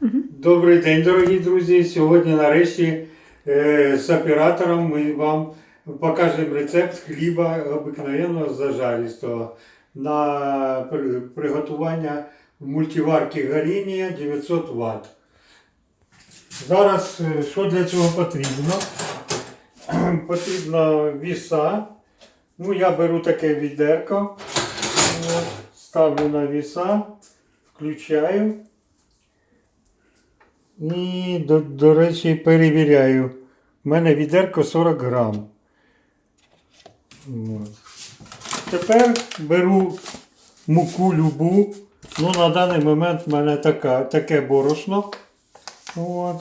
Добрий день, дорогі друзі. Сьогодні нарешті е, з оператором ми вам покажемо рецепт хліба обикновенного зажаристого на при- приготування мультиварки горіння 900 Вт. Зараз е, що для цього потрібно? Потрібно віса. Ну, я беру таке відерко, ставлю на віса, включаю. І, до, до речі, перевіряю. У мене відерко 40 грам. Тепер беру муку любу. Ну, на даний момент в мене така, таке борошно. От.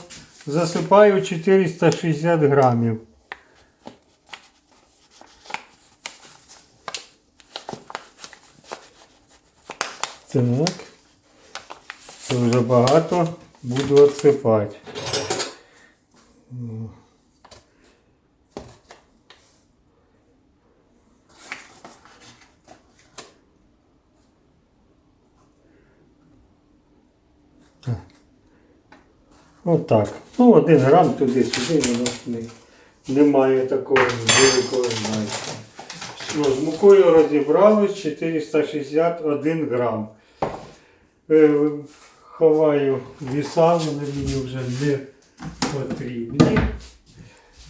Засипаю 460 грамів. Так. Це вже багато. Буду отсипати. Отак. Ну, один грам туди-сюди, воно не, немає такого великого значення. Все, з мукою розібрались 461 грам. Ховаю віса, вони мені вже не потрібні.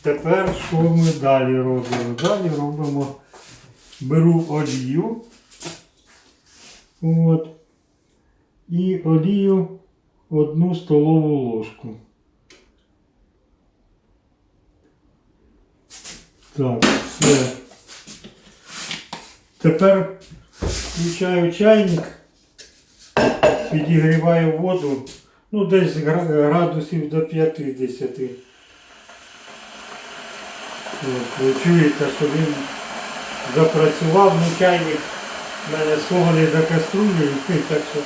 Тепер що ми далі робимо? Далі робимо, беру олію. От. І олію одну столову ложку. Так, все. Тепер включаю чайник, підігріваю воду, ну десь градусів до 50. От, ви чуєте, що він запрацював, ну чайник в мене схований за каструлею, так що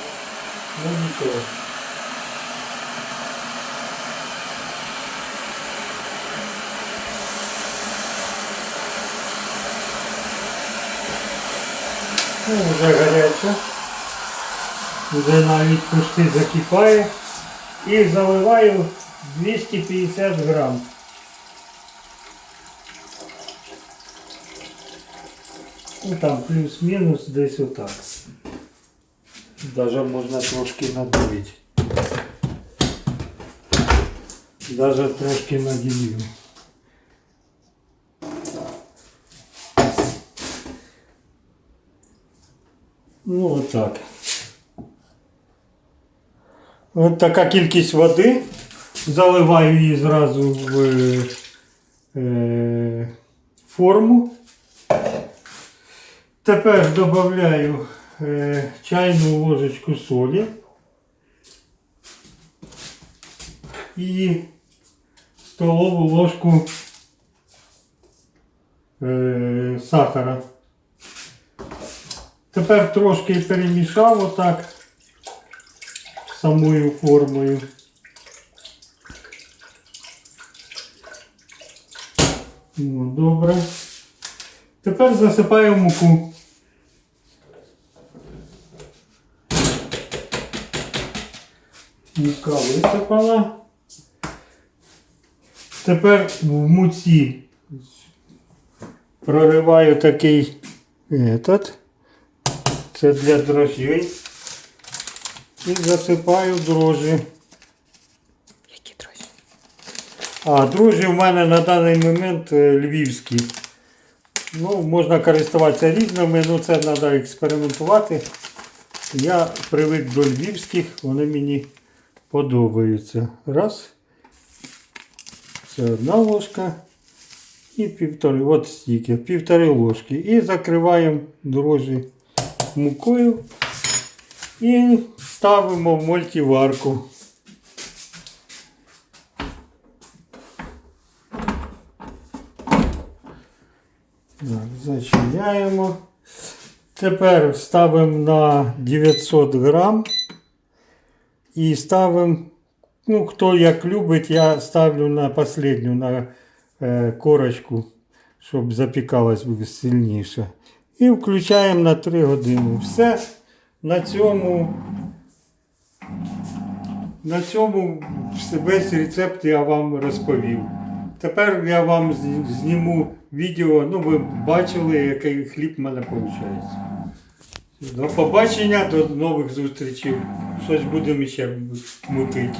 ну нічого. Ну, вже гаряче. Вже навіть почти закипає. І заливаю 250 грам. Ну там плюс-мінус десь отак. Даже можна трошки надавити. Даже трошки наділю. Ну, отак. От така кількість води. Заливаю її зразу в е, форму. Тепер додаю е, чайну ложечку солі і столову ложку е, сахара. Тепер трошки перемішав отак самою формою. О, добре. Тепер засипаю муку. Мука висипала. Тепер в муці прориваю такий этот. Це для дрожжей. І засипаю дрожжі. Які дрожжі? А дрожжі в мене на даний момент е, львівські. Ну, можна користуватися різними, ну це треба експериментувати. Я привик до львівських, вони мені подобаються. Раз. Це одна ложка. І півтори, от стільки, півтори ложки. І закриваємо дрожжі мукою. І ставимо в мультиварку. Так, зачиняємо. Тепер ставимо на 900 грам і ставимо, ну хто як любить, я ставлю на последню на е, корочку, щоб запікалось сильніше. І включаємо на 3 години. Все на цьому на цьому весь рецепт я вам розповів. Тепер я вам зніму відео, ну ви бачили, який хліб в мене виходить. До побачення, до нових зустрічей. Щось будемо ще мутити.